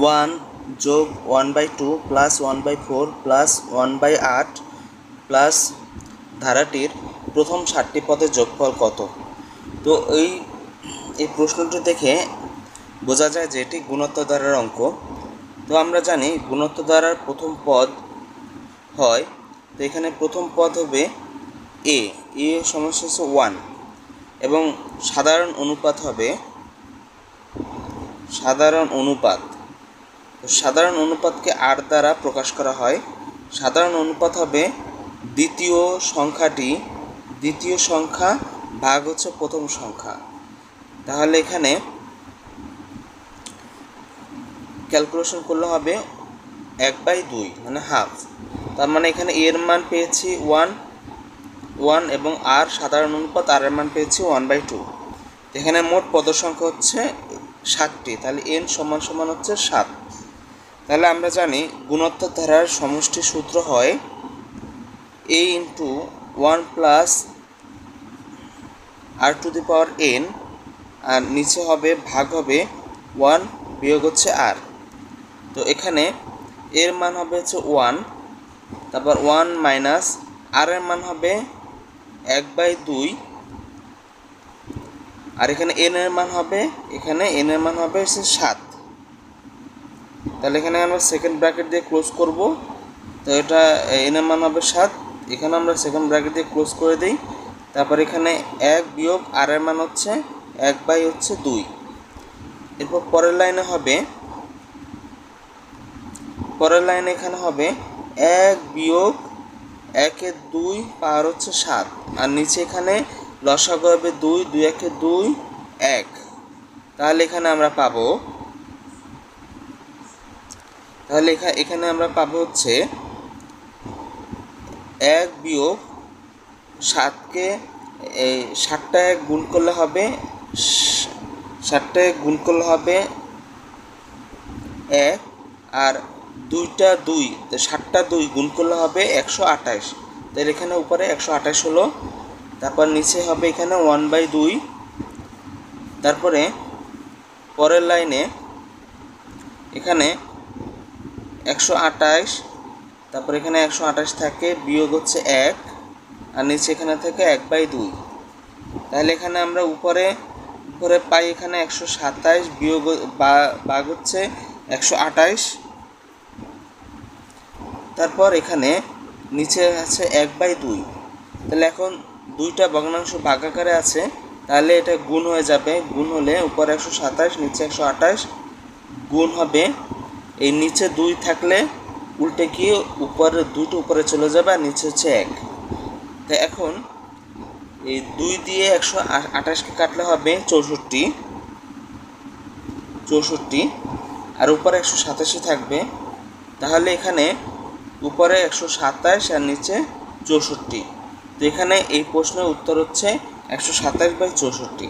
One যোগ one by two plus one by four plus one by আট plus ধারাটির প্রথম ষাটটি পদের যোগফল কত? তো এই এই প্রশ্নটি দেখে বোঝা যায় যে এটি গুণোত্তর দ্বারার অঙ্ক। তো আমরা জানি গুণোত্তর দ্বারার প্রথম পদ হয়, তো এখানে প্রথম পদ হবে এ এ সমস্যা হচ্ছে ওয়ান এবং সাধারণ অনুপাত হবে, সাধারণ অনুপাত সাধারণ অনুপাতকে আর দ্বারা প্রকাশ করা হয়। সাধারণ অনুপাত হবে দ্বিতীয় সংখ্যাটি, দ্বিতীয় সংখ্যা ভাগ হচ্ছে প্রথম সংখ্যা। তাহলে এখানে ক্যালকুলেশন করলে হবে এক বাই দুই মানে হাফ তার মানে এখানে এর মান পেয়েছি ওয়ান ওয়ান এবং আর সাধারণ অনুপাত আর এর মান পেয়েছি ওয়ান বাই টু এখানে মোট পদ সংখ্যা হচ্ছে সাতটি, তাহলে এন সমান সমান হচ্ছে সাত। তাহলে আমরা জানি গুণোত্তর ধারার সমষ্টি সূত্র হয় a into one plus r to the power n r নিচে হবে, ভাগ হবে ওয়ান বিয়োগ হচ্ছে আর তো এখানে এর মান হবে হচ্ছে ওয়ান তারপর ওয়ান মাইনাস আর এর মান হবে এক বাই দুই, আর এখানে এন এর মান হবে, এখানে এন এর মান হবে হচ্ছে সাত। তাহলে এখানে আমরা সেকেন্ড ব্র্যাকেট দিয়ে ক্লোজ করব। তো এটা এন এর মান হবে সাত। এখানে আমরা সেকেন্ড ব্র্যাকেট দিয়ে ক্লোজ করে দিই। তারপর এখানে এক বিয়োগ আর এর মান হচ্ছে এক বাই হচ্ছে দুই। এরপর পরের লাইনে হবে, পরের লাইনে এখানে হবে এক বিয়োগ একের দুই পাওয়ার হচ্ছে সাত। আর নিচে এখানে লসাগু হবে দুই দুই একে দুই, এক। তাহলে এখানে আমরা পাবো তাহলে এখানে আমরা পাবো হচ্ছে এক বিয়োগ সাতকে এই সাতটা এক গুণ করলে হবে সাতটা এক গুণ করলে হবে এক, আর দুইটা দুই সাতটা দুই গুণ করলে হবে একশো আঠাশ। তাহলে এখানে উপরে একশো আঠাশ হলো, তারপর নিচে হবে এখানে ওয়ান বাই দুই। তারপরে পরের লাইনে এখানে একশো আঠাশ, তারপর এখানে একশো আঠাশ থাকে, বিয়োগ হচ্ছে এক, আর নিচে এখানে থেকে এক বাই দুই। তাহলে এখানে আমরা উপরে উপরে পাই এখানে একশো সাতাইশ বিয়োগ বাঘ হচ্ছে একশো আঠাইশ তারপর এখানে নিচে আছে এক বাই দুই। তাহলে এখন দুইটা ভগ্নাংশ ভাগাকারে আছে, তাহলে এটা গুণ হয়ে যাবে। গুণ হলে উপরে একশো সাতাশ, নিচে একশো আঠাশ, গুণ হবে এই নিচে দুই থাকলে উল্টে গিয়ে উপরে দুইটা উপরে চলে যাবে আর নিচে হচ্ছে এক। তো এখন এই দুই দিয়ে একশো আঠাশকে কাটলে হবে চৌষট্টি। চৌষট্টি। আর উপরে একশো সাতাশি থাকবে। তাহলে এখানে উপরে একশো সাতাশ আর নিচে চৌষট্টি। তো এখানে এই প্রশ্নের উত্তর হচ্ছে একশো সাতাশ বাই চৌষট্টি।